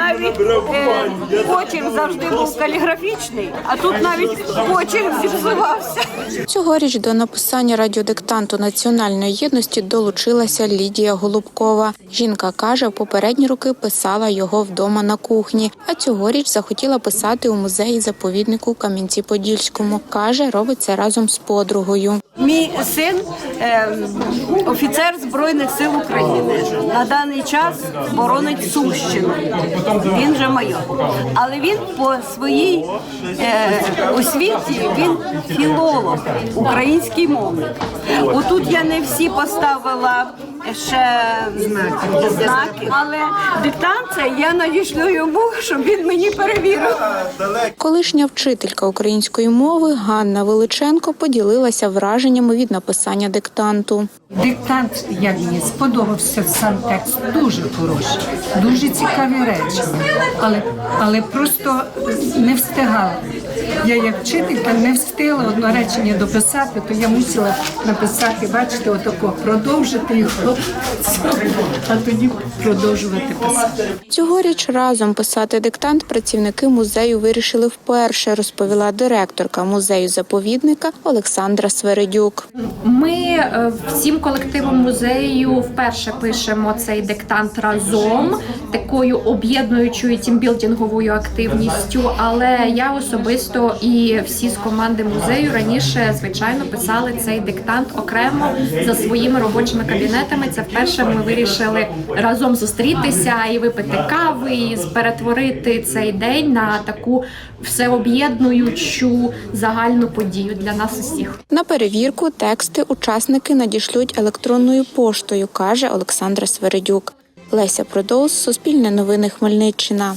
навіть е, почерк завжди був каліграфічний, а тут навіть почерк зіпсувався. Цьогоріч до написання радіодиктанту національної єдності долучилася Лідія Голубкова. Жінка каже, попередні роки писала його вдома на кухні, а цьогоріч захотіла писати у музеї заповіднику Кам'янці-Подільському. каже, робить це разом з подругою. Мій син е, офіцер Збройних сил України. На даний час боронить Сумщину. Він же майор. Але він по своїй е, освіті він філолог український мовник. Отут я не всі поставила ще знаки, але диктант це я надішлю йому, щоб він мені перевірив. Колишня вчителька української мови Ганна Величенко поділилася враженнями від написання диктанту. Диктант, як мені сподобався сам текст, дуже хороший, дуже цікаві речі. Але, але просто не встигала. Я як вчителька не встигла одне речення дописати, то я мусила написати, бачите, отако, продовжити його, а тоді продовжувати писати. Цьогоріч разом писати диктант працівники музею вирішили вперше, розповіла директорка музею заповідника Олександра Свередюк. Ми е, всім колективом музею вперше пишемо цей диктант разом, такою об'єднуючою тімбілдинговою активністю. Але я особисто і всі з команди музею раніше, звичайно, писали цей диктант окремо за своїми робочими кабінетами. Це вперше ми вирішили разом зустрітися і випити кави, і перетворити цей день на таку всеоб'єднуючу загальну подію для нас усіх. На перевірку тексти учасники надішлють електронною поштою, каже Олександра Свередюк. Леся Продоус, Суспільне новини Хмельниччина.